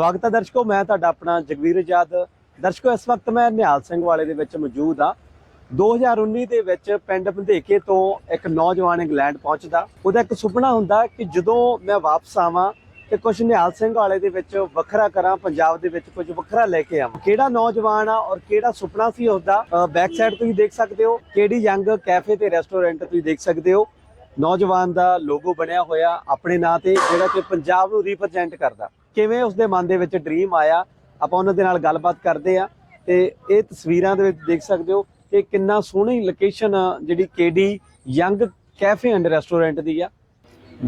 ਸਵਾਗਤ ਹੈ ਦਰਸ਼ਕੋ, ਮੈਂ ਤੁਹਾਡਾ ਆਪਣਾ ਜਗਵੀਰ ਆਜ਼ਾਦ। ਦਰਸ਼ਕੋ, ਇਸ ਵਕਤ ਮੈਂ ਨਿਹਾਲ ਸਿੰਘ ਵਾਲੇ ਦੇ ਵਿੱਚ ਮੌਜੂਦ ਹਾਂ। 2019 ਦੇ ਵਿੱਚ ਪਿੰਡ ਭੰਦੇਕੇ ਤੋਂ ਇੱਕ ਨੌਜਵਾਨ ਇੰਗਲੈਂਡ ਪਹੁੰਚਦਾ। ਉਹਦਾ ਇੱਕ ਸੁਪਨਾ ਹੁੰਦਾ ਕਿ ਜਦੋਂ ਮੈਂ ਵਾਪਸ ਆਵਾਂ ਤੇ ਕੁਝ ਨਿਹਾਲ ਸਿੰਘ ਵਾਲੇ ਦੇ ਵਿੱਚ ਵੱਖਰਾ ਕਰਾਂ, ਪੰਜਾਬ ਦੇ ਵਿੱਚ ਕੁਝ ਵੱਖਰਾ ਲੈ ਕੇ ਆਵਾਂ। ਕਿਹੜਾ ਨੌਜਵਾਨ ਆ ਔਰ ਕਿਹੜਾ ਸੁਪਨਾ ਸੀ ਉਸਦਾ? ਬੈਕ ਸਾਈਡ ਤੁਸੀਂ ਦੇਖ ਸਕਦੇ ਹੋ। ਕਿਹੜੀ ਯੰਗ ਕੈਫੇ ਤੇ ਰੈਸਟੋਰੈਂਟ ਤੁਸੀਂ ਦੇਖ ਸਕਦੇ ਹੋ। ਨੌਜਵਾਨ ਦਾ ਲੋਗੋ ਬਣਿਆ ਹੋਇਆ ਆਪਣੇ ਨਾਂ ਤੇ, ਜਿਹੜਾ ਕਿ ਪੰਜਾਬ ਨੂੰ ਰਿਪਰੈਜ਼ੈਂਟ ਕਰਦਾ। ਕਿਵੇਂ ਉਸਦੇ ਮਨ ਦੇ ਵਿੱਚ ਡ੍ਰੀਮ ਆਇਆ, ਆਪਾਂ ਉਹਨਾਂ ਦੇ ਨਾਲ ਗੱਲਬਾਤ ਕਰਦੇ ਆ ਤੇ ਇਹ ਤਸਵੀਰਾਂ ਦੇ ਵਿੱਚ ਦੇਖ ਸਕਦੇ ਹੋ ਕਿ ਕਿੰਨਾ ਸੋਹਣੀ ਲੋਕੇਸ਼ਨ ਜਿਹੜੀ KD young cafe and restaurant ਦੀ ਆ।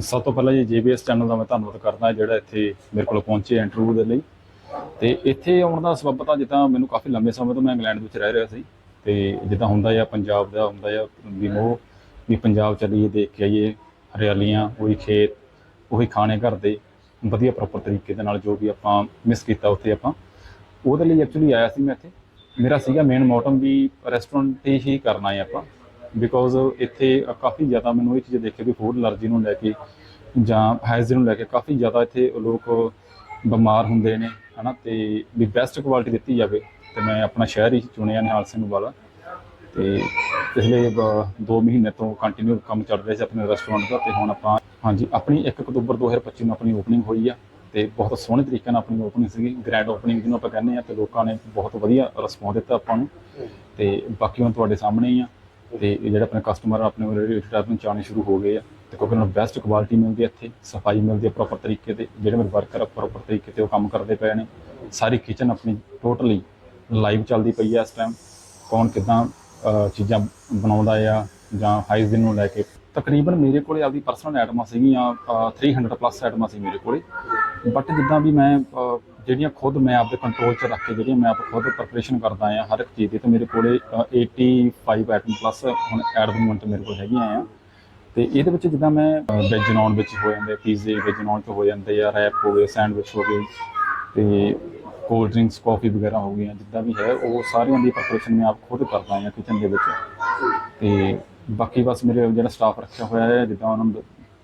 ਸਭ ਤੋਂ ਪਹਿਲਾਂ ਜੀ ਜੀਬੀਐਸ ਚੈਨਲ ਦਾ ਮੈਂ ਧੰਨਵਾਦ ਕਰਦਾ, ਜਿਹੜਾ ਇੱਥੇ ਮੇਰੇ ਕੋਲ ਪਹੁੰਚੇ ਇੰਟਰਵਿਊ ਦੇ ਲਈ। ਤੇ ਇੱਥੇ ਆਉਣ ਦਾ ਸਬਬ ਤਾਂ ਜਿੱਦਾਂ ਮੈਨੂੰ ਕਾਫੀ ਲੰਬੇ ਸਮੇਂ ਤੋਂ ਮੈਂ ਇੰਗਲੈਂਡ ਵਿੱਚ ਰਹਿ ਰਿਹਾ ਸੀ। ਤੇ ਜਿੱਦਾਂ ਹੁੰਦਾ ਆ, ਪੰਜਾਬ ਦਾ ਹੁੰਦਾ ਆ, ਵੀ ਮੋਹ ਵੀ ਪੰਜਾਬ ਚੱਲੀਏ, ਦੇਖ ਕੇ ਆਈਏ, ਹਰਿਆਲੀਆਂ, ਉਹੀ ਖੇਤ, ਉਹੀ ਖਾਣੇ ਘਰ ਦੇ, ਵਧੀਆ ਪ੍ਰੋਪਰ ਤਰੀਕੇ ਦੇ ਨਾਲ ਜੋ ਵੀ ਆਪਾਂ ਮਿਸ ਕੀਤਾ ਉੱਥੇ ਆਪਾਂ। ਉਹਦੇ ਲਈ ਐਕਚੁਅਲੀ ਆਇਆ ਸੀ ਮੈਂ ਇੱਥੇ। ਮੇਰਾ ਸੀਗਾ ਮੇਨ ਮੋਟਮ ਵੀ ਰੈਸਟੋਰੈਂਟ ਤੇ ਹੀ ਕਰਨਾ ਹੈ ਆਪਾਂ। ਬਿਕੋਜ਼ ਇੱਥੇ ਕਾਫੀ ਜ਼ਿਆਦਾ ਮੈਨੂੰ ਇਹ ਚੀਜ਼ ਦੇਖੇ ਵੀ ਫੂਡ ਅਲਰਜੀ ਨੂੰ ਲੈ ਕੇ ਜਾਂ ਹਾਈਜੀਨ ਨੂੰ ਲੈ ਕੇ ਕਾਫੀ ਜ਼ਿਆਦਾ ਇੱਥੇ ਲੋਕ ਬਿਮਾਰ ਹੁੰਦੇ ਨੇ, ਹਨਾ? ਤੇ ਵੀ ਬੈਸਟ ਕੁਆਲਿਟੀ ਦਿੱਤੀ ਜਾਵੇ। ਤੇ ਮੈਂ ਆਪਣਾ ਸ਼ਹਿਰ ਹੀ ਚੁਣਿਆ ਨਿਹਾਲ ਸਿੰਘ ਵਾਲਾ। ਤੇ ਪਿਛਲੇ 2 ਮਹੀਨੇ ਤੋਂ ਕੰਟੀਨਿਊ ਕੰਮ ਚੱਲ ਰਿਹਾ ਸੀ ਆਪਣੇ ਰੈਸਟੋਰੈਂਟ ਦਾ ਤੇ ਹੁਣ ਆਪਾਂ, ਹਾਂਜੀ, ਆਪਣੀ 1 ਅਕਤੂਬਰ 2025 ਨੂੰ ਆਪਣੀ ਓਪਨਿੰਗ ਹੋਈ ਆ ਤੇ ਬਹੁਤ ਸੋਹਣੇ ਤਰੀਕੇ ਨਾਲ ਆਪਣੀ ਓਪਨਿੰਗ ਸੀਗੀ ਗ੍ਰੈਂਡ ਓਪਨਿੰਗ ਜਿਹਨੂੰ ਆਪਾਂ ਕਹਿੰਦੇ ਆ ਤੇ ਲੋਕਾਂ ਨੇ ਬਹੁਤ ਵਧੀਆ ਰਿਸਪੌਂਸ ਦਿੱਤਾ ਆਪਾਂ ਨੂੰ ਤੇ ਬਾਕੀ ਹੁਣ ਤੁਹਾਡੇ ਸਾਹਮਣੇ ਹੀ ਆ ਤੇ ਇਹ ਜਿਹੜੇ ਆਪਣੇ ਕਸਟਮਰ ਆਪਣੇ ਰਿਲੇਟਡ ਆਪਣੇ ਚਾਣੇ ਸ਼ੁਰੂ ਹੋ ਗਏ ਆ ਤੇ ਕਿਉਂਕਿ ਉਹਨਾਂ ਨੂੰ ਬੈਸਟ ਕੁਆਲਿਟੀ ਮਿਲਦੀ ਹੈ ਇੱਥੇ, ਸਫ਼ਾਈ ਮਿਲਦੀ ਹੈ ਪ੍ਰੋਪਰ ਤਰੀਕੇ ਤੇ, ਜਿਹੜੇ ਮੇਰੇ ਵਰਕਰ ਆ ਪ੍ਰੋਪਰ ਤਰੀਕੇ ਤੇ ਉਹ ਕੰਮ ਕਰਦੇ ਪਏ ਨੇ, ਸਾਰੀ ਕਿਚਨ ਆਪਣੀ ਟੋਟਲੀ ਲਾਈਵ ਚੱਲਦੀ ਪਈ ਆ ਇਸ ਟਾਈਮ ਕੌਣ ਕਿਦਾਂ ਚੀਜ਼ਾਂ ਬਣਾਉਂਦਾ ਆ ਜਾਂ ਹਾਈਜੀਨ ਨੂੰ ਲੈ ਕੇ। ਤਕਰੀਬਨ ਮੇਰੇ ਕੋਲੇ ਆਪਦੀ ਪਰਸਨਲ ਆਈਟਮਾਂ ਸੀਗੀਆਂ ਅ, 300 ਪਲੱਸ ਆਈਟਮਾਂ ਸੀ ਮੇਰੇ ਕੋਲੇ। ਬਟ ਜਿੱਦਾਂ ਵੀ ਮੈਂ ਜਿਹੜੀਆਂ ਖੁਦ ਮੈਂ ਆਪਦੇ ਕੰਟਰੋਲ 'ਚ ਰੱਖ ਕੇ ਜਿਹੜੀਆਂ ਮੈਂ ਆਪ ਖੁਦ ਪ੍ਰੈਪਰੇਸ਼ਨ ਕਰਦਾ ਆ ਹਰ ਇੱਕ ਚੀਜ਼ ਦੀ ਤੇ ਮੇਰੇ ਕੋਲੇ ਅ, 85 ਆਈਟਮ ਪਲੱਸ ਹੁਣ ਐਟ ਦੀ ਮੋਮੈਂਟ ਮੇਰੇ ਕੋਲ ਹੈਗੀਆਂ ਆ। ਤੇ ਇਹਦੇ ਵਿੱਚ ਜਿੱਦਾਂ ਮੈਂ ਵੈਜ ਨੌਨ ਵਿੱਚ ਹੋ ਜਾਂਦੇ ਪੀਜ਼ੇ ਵੈਜ ਨਾਨ ਚ ਹੋ ਜਾਂਦੇ ਆ ਰੈਪ ਹੋ ਗਏ ਸੈਂਡਵਿਚ ਹੋ ਗਏ ਤੇ ਕੋਲਡ ਡਰਿੰਕਸ ਕਾਫੀ ਵਗੈਰਾ ਹੋ ਗਈਆਂ, ਜਿੱਦਾਂ ਵੀ ਹੈ, ਉਹ ਸਾਰਿਆਂ ਦੀ ਪ੍ਰੈਪਰੇਸ਼ਨ ਮੈਂ ਆਪ ਖੁਦ ਕਰਦਾ ਹਾਂ ਕਿਚਨ ਦੇ ਵਿੱਚ। ਤੇ ਬਾਕੀ ਬਸ ਮੇਰੇ ਜਿਹੜਾ ਸਟਾਫ ਰੱਖਿਆ ਹੋਇਆ ਹੈ, ਜਿੱਦਾਂ ਉਹਨਾਂ ਨੂੰ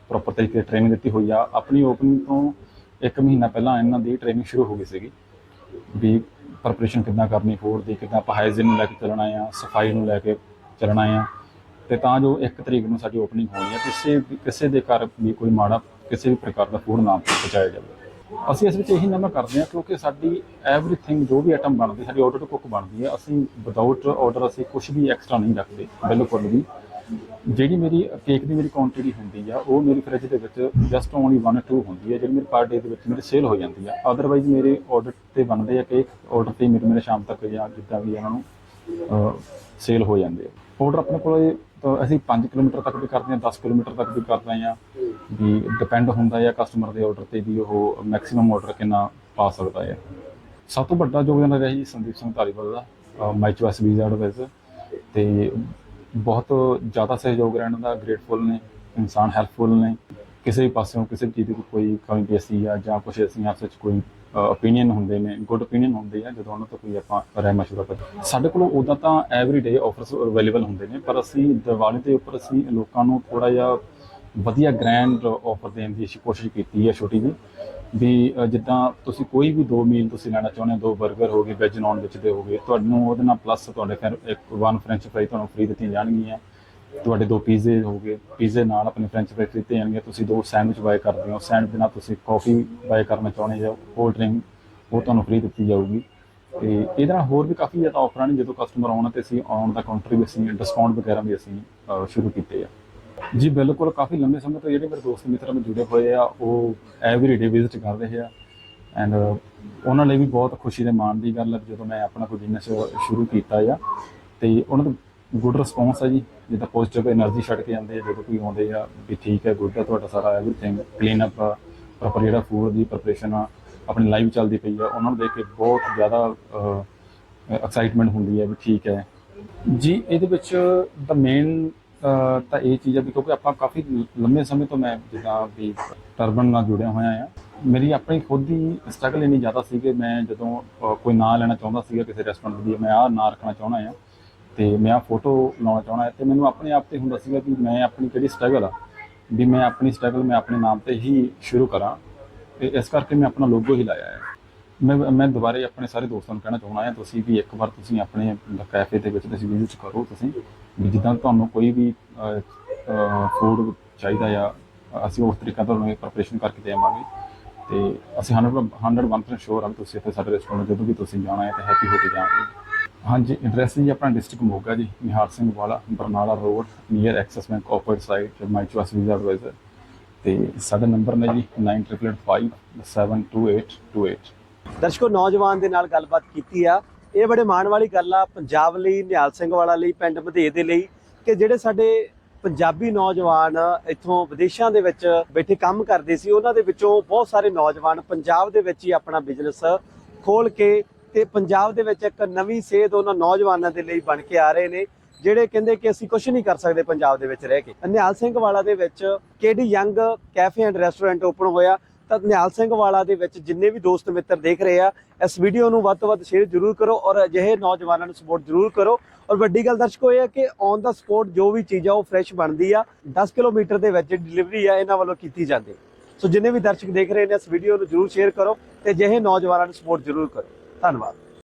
ਪ੍ਰੋਪਰ ਤਰੀਕੇ ਟ੍ਰੇਨਿੰਗ ਦਿੱਤੀ ਹੋਈ ਆ, ਆਪਣੀ ਓਪਨਿੰਗ ਤੋਂ ਇੱਕ ਮਹੀਨਾ ਪਹਿਲਾਂ ਇਹਨਾਂ ਦੀ ਟ੍ਰੇਨਿੰਗ ਸ਼ੁਰੂ ਹੋ ਗਈ ਸੀਗੀ ਵੀ ਪ੍ਰੈਪਰੇਸ਼ਨ ਕਿੱਦਾਂ ਕਰਨੀ ਫੂਡ ਦੀ ਕਿੱਦਾਂ ਆਪਾਂ ਹਾਈਜੀਨ ਨੂੰ ਲੈ ਕੇ ਚੱਲਣਾ ਆ, ਸਫ਼ਾਈ ਨੂੰ ਲੈ ਕੇ ਚੱਲਣਾ ਆ। ਤੇ ਤਾਂ ਜੋ ਇੱਕ ਤਰੀਕ ਨੂੰ ਸਾਡੀ ਓਪਨਿੰਗ ਹੋਣੀ ਹੈ ਕਿਸੇ ਵੀ ਕਿਸੇ ਦੇ ਘਰ ਵੀ ਕੋਈ ਮਾੜਾ, ਕਿਸੇ ਵੀ ਪ੍ਰਕਾਰ ਦਾ ਫੂਡ ਨਾ ਪਹੁੰਚਾਇਆ ਜਾਵੇ। ਅਸੀਂ ਇਸ ਵਿੱਚ ਇਹੀ ਨਵਾਂ ਕਰਦੇ ਹਾਂ ਕਿਉਂਕਿ ਸਾਡੀ ਐਵਰੀਥਿੰਗ ਜੋ ਵੀ ਆਈਟਮ ਬਣਦੀ, ਸਾਡੀ ਆਰਡਰ ਟੂ ਕੁੱਕ ਬਣਦੀ ਹੈ, ਅਸੀਂ ਵਿਦਆਊਟ ਆਰਡਰ ਅਸੀਂ ਕੁਝ ਵੀ ਐਕਸਟਰਾ ਨਹੀਂ ਰੱਖਦੇ, ਬਿਲਕੁਲ ਵੀ। ਜਿਹੜੀ ਮੇਰੀ ਕੇਕ ਦੀ ਮੇਰੀ ਕੁਆਂਟੀਟੀ ਹੁੰਦੀ ਆ, ਉਹ ਮੇਰੀ ਫ੍ਰਿਜ ਦੇ ਵਿੱਚ ਜਸਟ ਓਨਲੀ 1 2 ਹੁੰਦੀ ਆ, ਜਿਹੜੀ ਮੇਰੀ ਪਰ ਡੇ ਦੇ ਵਿੱਚ ਮੇਰੀ ਸੇਲ ਹੋ ਜਾਂਦੀ ਆ। ਅਦਰਵਾਈਜ਼ ਮੇਰੇ ਆਰਡਰ ਤੇ ਬਣਦੇ ਆ ਕੇਕ ਆਰਡਰ ਤੇ ਮੇਰੇ ਮੇਰੇ ਸ਼ਾਮ ਤੱਕ ਜਾਂ ਜਿੱਦਾਂ ਵੀ ਇਹਨਾਂ ਨੂੰ ਸੇਲ ਹੋ ਜਾਂਦੇ ਆ। ਆਰਡਰ ਆਪਣੇ ਕੋਲ ਅਸੀਂ 5 ਕਿਲੋਮੀਟਰ ਤੱਕ ਵੀ ਕਰਦੇ ਹਾਂ 10 ਕਿਲੋਮੀਟਰ ਤੱਕ ਵੀ ਕਰਦੇ ਹਾਂ। ਵੀ ਡਿਪੈਂਡ ਹੁੰਦਾ ਹੈ ਕਸਟਮਰ ਦੇ ਆਰਡਰ ਤੇ ਵੀ ਉਹ ਮੈਕਸਿਮਮ ਆਰਡਰ ਕਿੰਨਾ ਪਾ ਸਕਦਾ ਹੈ। ਸਭ ਤੋਂ ਵੱਡਾ ਯੋਗਦਾਨ ਰਿਹਾ ਜੀ, ਸੰਦੀਪ ਸਿੰਘ ਧਾਰੀਵਾਲ ਦਾ ਮਾਈ ਚੁਆਇਸ ਵੀਜ਼ਾ ਐਡਵਾਈਜ਼ਰ ਤੇ ਬਹੁਤ ਜ਼ਿਆਦਾ ਸਹਿਯੋਗ ਰਹਿਣ ਦਾ ਗ੍ਰੇਟਫੁਲ ਨੇ, ਇਨਸਾਨ ਹੈਲਪਫੁਲ ਨੇ। ਕਿਸੇ ਵੀ ਪਾਸਿਓਂ ਕਿਸੇ ਵੀ ਚੀਜ਼ ਦੀ ਕੋਈ ਕਮੀ ਪੇਸ਼ੀ ਆ ਜਾਂ ਕੁਛ ਅਸੀਂ ਆਪਸ ਵਿੱਚ ਕੋਈ ਓਪੀਨੀਅਨ ਹੁੰਦੇ ਨੇ ਗੁੱਡ ਓਪੀਨੀਅਨ ਹੁੰਦੇ ਆ, ਜਦੋਂ ਉਹਨਾਂ ਤੋਂ ਕੋਈ ਆਪਾਂ ਰਾਏ ਮਸ਼ਵਰਾ ਕਰਦੇ ਸਾਡੇ ਕੋਲ ਉਦਾਂ ਤਾਂ ਐਵਰੀ ਡੇ ਆਫਰਸ ਅਵੇਲੇਬਲ ਹੁੰਦੇ ਨੇ, ਪਰ ਅਸੀਂ ਦੀਵਾਲੀ ਦੇ ਉੱਪਰ ਅਸੀਂ ਲੋਕਾਂ ਨੂੰ ਥੋੜਾ ਜਿਹਾ ਵਧੀਆ ਗ੍ਰੈਂਡ ਆਫਰ ਦੇਣ ਦੀ ਅਸੀਂ ਕੋਸ਼ਿਸ਼ ਕੀਤੀ ਹੈ ਛੋਟੀ ਜੀ ਵੀ ਜਿੱਦਾਂ ਤੁਸੀਂ ਕੋਈ ਵੀ ਦੋ ਮੀਲ ਤੁਸੀਂ ਲੈਣਾ ਚਾਹੁੰਦੇ ਹੋ, ਦੋ 버ਗਰ ਹੋ ਗਏ ਵੈਜ ਨਾਨ ਵਿੱਚ ਦੇ ਹੋ ਗਏ, ਤੁਹਾਨੂੰ ਉਹਦੇ ਨਾਲ ਪਲੱਸ ਤੁਹਾਡੇ ਫਿਰ ਇੱਕ ਵਨ ਫ੍ਰੈਂਚ ਫਰਾਈ ਤੁਹਾਨੂੰ ਫ੍ਰੀ ਦਿੱਤੀਆਂ ਜਾਣਗੀਆਂ। ਤੁਹਾਡੇ ਦੋ ਪੀਜ਼ੇ ਹੋ ਗਏ। ਪੀਜ਼ੇ ਨਾਲ ਆਪਣੇ ਫ੍ਰੈਂਚ ਫਰਾਈ ਦਿੱਤੇ ਜਾਣਗੇ। ਤੁਸੀਂ ਦੋ ਸੈਂਡਵਿਚ ਬਾਏ ਕਰਦੇ ਹੋ। ਸੈਂਡਵਿਚ ਨਾਲ ਤੁਸੀਂ ਕਾਫੀ ਬਾਏ ਕਰਨਾ ਚਾਹੁੰਦੇ ਹੋ ਕੋਲਡ ਡਰਿੰਕ ਉਹ ਤੁਹਾਨੂੰ ਫ੍ਰੀ ਦਿੱਤੀ ਜਾਊਗੀ। ਤੇ ਇਹਦੇ ਨਾਲ ਹੋਰ ਵੀ ਕਾਫੀ ਜ਼ਿਆਦਾ ਆਫਰਾਂ ਨੇ ਜਦੋਂ ਕਸਟਮਰ ਆਉਣ ਤੇ ਅਸੀਂ ਆਉਣ ਦਾ ਕਾਊਂਟਰ ਵੀ ਅਸੀਂ ਡਿਸਕਾਊਂਟ ਵਗੈਰਾ ਵੀ ਅਸੀਂ ਸ਼ੁਰੂ ਕੀਤੇ ਆ। ਜੀ, ਬਿਲਕੁਲ ਕਾਫੀ ਲੰਬੇ ਸਮੇਂ ਤੋਂ ਜਿਹੜੇ ਮੇਰੇ ਦੋਸਤ ਮਿੱਤਰ ਨਾਲ ਜੁੜੇ ਹੋਏ ਆ, ਉਹ ਐਵਰੀ ਡੇ ਵਿਜ਼ਿਟ ਕਰ ਰਹੇ ਆ। ਐਂਡ ਉਹਨਾਂ ਲਈ ਵੀ ਬਹੁਤ ਖੁਸ਼ੀ ਦੇ ਮਾਣ ਦੀ ਗੱਲ ਹੈ ਜਦੋਂ ਮੈਂ ਆਪਣਾ ਕੋਈ ਬਿਜ਼ਨਸ ਸ਼ੁਰੂ ਕੀਤਾ ਆ। ਤੇ ਉਹਨਾਂ ਦਾ ਗੁੱਡ ਰਿਸਪੌਂਸ ਹੈ ਜੀ। ਜਿੱਦਾਂ ਪੋਜ਼ਿਟਿਵ એનર્ਜੀ ਛੱਡ ਕੇ ਜਾਂਦੇ ਆ, ਜਦੋਂ ਕੋਈ ਆਉਂਦੇ ਆ ਵੀ ਠੀਕ ਹੈ ਗੁੱਡ ਆ ਤੁਹਾਡਾ ਸਾਰਾ ਐਵਰੀਥਿੰਗ ਕਲੀਨ ਅਪ ਪ੍ਰੋਪਰ ਜਿਹੜਾ ਫੂਡ ਦੀ ਪ੍ਰੈਪਰੇਸ਼ਨ ਆ, ਆਪਣੀ ਲਾਈਵ ਚੱਲਦੀ ਪਈ ਆ, ਉਹਨਾਂ ਨੂੰ ਦੇਖ ਕੇ ਬਹੁਤ ਜ਼ਿਆਦਾ ਐਕਸਾਈਟਮੈਂਟ ਹੁੰਦੀ ਹੈ ਵੀ ਠੀਕ ਹੈ। ਜੀ, ਇਹਦੇ ਵਿੱਚ ਦਾ ਮੇਨ ਤਾਂ ਇਹ ਚੀਜ਼ ਆ ਵੀ ਕਿਉਂਕਿ ਆਪਾਂ ਕਾਫੀ ਲੰਮੇ ਸਮੇਂ ਤੋਂ ਮੈਂ ਜਿੱਦਾਂ ਵੀ ਟਰਬਨ ਨਾਲ ਜੁੜਿਆ ਹੋਇਆ ਆ। ਮੇਰੀ ਆਪਣੀ ਖੁਦ ਦੀ ਸਟਰਗਲ ਇੰਨੀ ਜ਼ਿਆਦਾ ਸੀ ਕਿ ਮੈਂ ਜਦੋਂ ਕੋਈ ਨਾਂ ਲੈਣਾ ਚਾਹੁੰਦਾ ਸੀਗਾ ਕਿਸੇ ਰੈਸਟੋਰੈਂਟ ਦੀ, ਮੈਂ ਆਹ ਨਾਂ ਰੱਖਣਾ ਚਾਹੁੰਦਾ ਆ। ਤੇ ਮੈਂ ਆਹ ਫੋਟੋ ਲਾਉਣਾ ਚਾਹੁੰਦਾ ਹਾਂ ਤੇ ਮੈਨੂੰ ਆਪਣੇ ਆਪ ਤੇ ਹੁੰਦਾ ਸੀਗਾ ਕਿ ਮੈਂ ਆਪਣੀ ਕਿਹੜੀ ਸਟਰਗਲ ਆ, ਵੀ ਮੈਂ ਆਪਣੀ ਸਟਰਗਲ ਮੈਂ ਆਪਣੇ ਨਾਮ ਤੇ ਹੀ ਸ਼ੁਰੂ ਕਰਾਂ ਤੇ ਇਸ ਕਰਕੇ ਮੈਂ ਆਪਣਾ ਲੋਗੋ ਹੀ ਲਾਇਆ ਹੈ। ਮੈਂ ਮੈਂ ਦੁਬਾਰੇ ਆਪਣੇ ਸਾਰੇ ਦੋਸਤਾਂ ਨੂੰ ਕਹਿਣਾ ਚਾਹੁੰਦਾ ਹਾਂ, ਤੁਸੀਂ ਵੀ ਇੱਕ ਵਾਰ ਤੁਸੀਂ ਆਪਣੇ ਕੈਫੇ ਦੇ ਵਿੱਚ ਤੁਸੀਂ ਵਿਜ਼ਿਟ ਕਰੋ ਤੁਸੀਂ, ਵੀ ਜਿੱਦਾਂ ਤੁਹਾਨੂੰ ਕੋਈ ਵੀ ਫੂਡ ਚਾਹੀਦਾ ਆ, ਅਸੀਂ ਉਸ ਤਰੀਕਾ ਨਾਲ ਤੁਹਾਨੂੰ ਪ੍ਰੈਪਰੇਸ਼ਨ ਕਰਕੇ ਦੇਵਾਂਗੇ ਤੇ ਅਸੀਂ 100 101% ਸ਼ੋਰ ਹਾਂ ਵੀ ਤੁਸੀਂ ਇੱਥੇ ਸਾਡੇ ਰੈਸਟੋਰੈਂਟ ਜਦੋਂ ਵੀ ਤੁਸੀਂ ਜਾਣਾ ਹੈ ਤਾਂ ਹੈਪੀ ਹੋ ਕੇ ਜਾਓਗੇ ਹਾਂਜੀ ਐਡਰੈਸ ਜੀ ਆਪਣਾ ਡਿਸਟ੍ਰਿਕਟ ਮੋਗਾ ਜੀ, Nihal Singh Wala, Barnala road near Axis bank opposite side my choice visa adviser ਤੇ ਸਾਡਾ ਨੰਬਰ ਨੇ ਜੀ 9885722828 ਦਰਸ਼ਕੋ, ਨੌਜਵਾਨ ਦੇ ਨਾਲ ਗੱਲਬਾਤ ਕੀਤੀ ਆ। ਇਹ ਬੜੇ ਮਾਣ ਵਾਲੀ ਗੱਲ ਆ, ਪੰਜਾਬ ਲਈ, ਨਿਹਾਲ ਸਿੰਘ ਵਾਲਾ ਲਈ, ਪਿੰਡ ਮਧੇ ਦੇ ਲਈ, ਕਿ ਜਿਹੜੇ ਸਾਡੇ ਪੰਜਾਬੀ ਨੌਜਵਾਨ ਇੱਥੋਂ ਵਿਦੇਸ਼ਾਂ ਦੇ ਵਿੱਚ ਬੈਠੇ ਕੰਮ ਕਰਦੇ ਸੀ, ਉਹਨਾਂ ਦੇ ਵਿੱਚੋਂ ਬਹੁਤ ਸਾਰੇ ਨੌਜਵਾਨ ਪੰਜਾਬ ਦੇ ਵਿੱਚ ਹੀ ਆਪਣਾ ਬਿਜ਼ਨਸ ਖੋਲ ਕੇ ਤੇ ਪੰਜਾਬ ਦੇ ਵਿੱਚ ਇੱਕ ਨਵੀਂ ਸੇਧ ਉਹਨਾਂ ਨੌਜਵਾਨਾਂ ਦੇ ਲਈ ਬਣ ਕੇ ਆ ਰਹੇ ਨੇ, ਜਿਹੜੇ ਕਹਿੰਦੇ ਕਿ ਅਸੀਂ ਕੁਝ ਨਹੀਂ ਕਰ ਸਕਦੇ ਪੰਜਾਬ ਦੇ ਵਿੱਚ ਰਹਿ ਕੇ। ਨਿਹਾਲ ਸਿੰਘ ਵਾਲਾ ਦੇ ਵਿੱਚ KD young cafe and restaurant open ਹੋਇਆ, ਤਾਂ ਨਿਹਾਲ ਸਿੰਘ ਵਾਲਾ ਦੇ ਵਿੱਚ ਜਿੰਨੇ ਵੀ ਦੋਸਤ ਮਿੱਤਰ ਦੇਖ ਰਹੇ ਆ, ਇਸ ਵੀਡੀਓ ਨੂੰ ਵੱਧ ਤੋਂ ਵੱਧ ਸ਼ੇਅਰ ਜ਼ਰੂਰ ਕਰੋ ਔਰ ਅਜਿਹੇ ਨੌਜਵਾਨਾਂ ਨੂੰ ਸਪੋਰਟ ਜ਼ਰੂਰ ਕਰੋ। ਔਰ ਵੱਡੀ ਗੱਲ ਦਰਸ਼ਕੋ ਇਹ ਹੈ ਕਿ ਔਨ ਦਾ ਸਪੋਟ ਜੋ ਵੀ ਚੀਜ਼ ਆ ਉਹ ਫਰੈਸ਼ ਬਣਦੀ ਆ 10 ਕਿਲੋਮੀਟਰ ਦੇ ਵਿੱਚ ਡਿਲੀਵਰੀ ਆ, ਇਹਨਾਂ ਵੱਲੋਂ ਕੀਤੀ ਜਾਂਦੀ। ਸੋ ਜਿੰਨੇ ਵੀ ਦਰਸ਼ਕ ਦੇਖ ਰਹੇ ਨੇ, ਇਸ ਵੀਡੀਓ ਨੂੰ ਜ਼ਰੂਰ ਸ਼ੇਅਰ ਕਰੋ ਤੇ ਅਜਿਹੇ ਨੌਜਵਾਨਾਂ ਨੂੰ ਸਪੋਰਟ ਜ਼ਰੂਰ ਕਰੋ। ਧੰਨਵਾਦ।